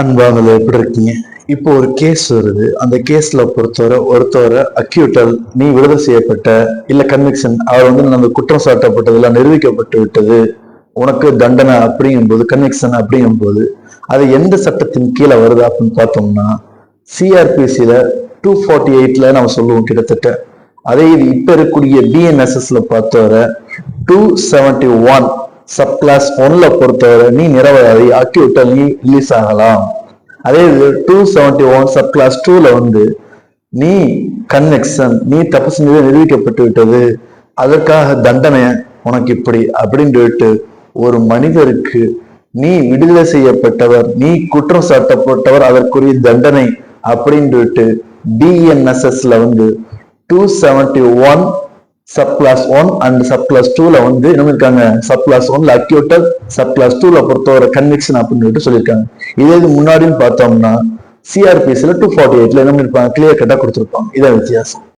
அன்பாங்களே எப்படி இருக்கீங்க? இப்போ ஒரு கேஸ் வருது. அந்த கேஸ்ல பொறுத்தவரை ஒருத்தவரை அக்யூட்டல் நீ விடுதலை செய்யப்பட்ட இல்ல கன்விக்ஷன் அவர் வந்து நம்ம குற்றம் சாட்டப்பட்டதுல நிரூபிக்கப்பட்டு விட்டது. உனக்கு தண்டனை அப்படிங்கும்போது கன்விக்ஷன் அப்படிங்கும்போது அது எந்த சட்டத்தின் கீழே வருது அப்படின்னு பார்த்தோம்னா சிஆர்பிசியில டூ ஃபார்ட்டி எயிட்ல நம்ம சொல்லுவோம் கிட்டத்தட்ட. அதே இது இப்ப இருக்கக்கூடிய பிஎன்எஸ்எஸ்ல பார்த்தவரை two seventy one sub class ஒன்ல பொறுத்தவரை நீ நிரவராதி அக்யூட்டல் நீ ரிலீஸ் ஆகலாம். அதே இது two seventy one sub class டூல வந்து நீ கன்வெக்ஷன் நீ தப்பு செஞ்சது நிரூபிக்கப்பட்டு விட்டது. அதற்காக தண்டனை உனக்கு இப்படி அப்படின்னு சொல்லிட்டு ஒரு மனிதருக்கு நீ விடுதலை செய்யப்பட்டவர் நீ குற்றம் சாட்டப்பட்டவர் அதற்குரிய தண்டனை அப்படின்னு சொல்லிட்டு டிஎன்எஸ்எஸ்ல வந்து two seventy one sub class one and sub class டூல வந்து என்ன இருக்காங்க சப் கிளாஸ் ஒன்ல அக்யூட்டல் சப் கிளாஸ் டூல பொறுத்தவரை கன்விக்ஷன் அப்படின்னு சொல்லிட்டு சொல்லியிருக்காங்க. இதே இது முன்னாடின்னு பார்த்தோம்னா சிஆர்பிஎஸ்ல டூ ஃபார்ட்டி எயிட்ல என்ன இருப்பாங்க கிளியர் கட்டா கொடுத்துருப்பாங்க. இதான் வித்தியாசம்.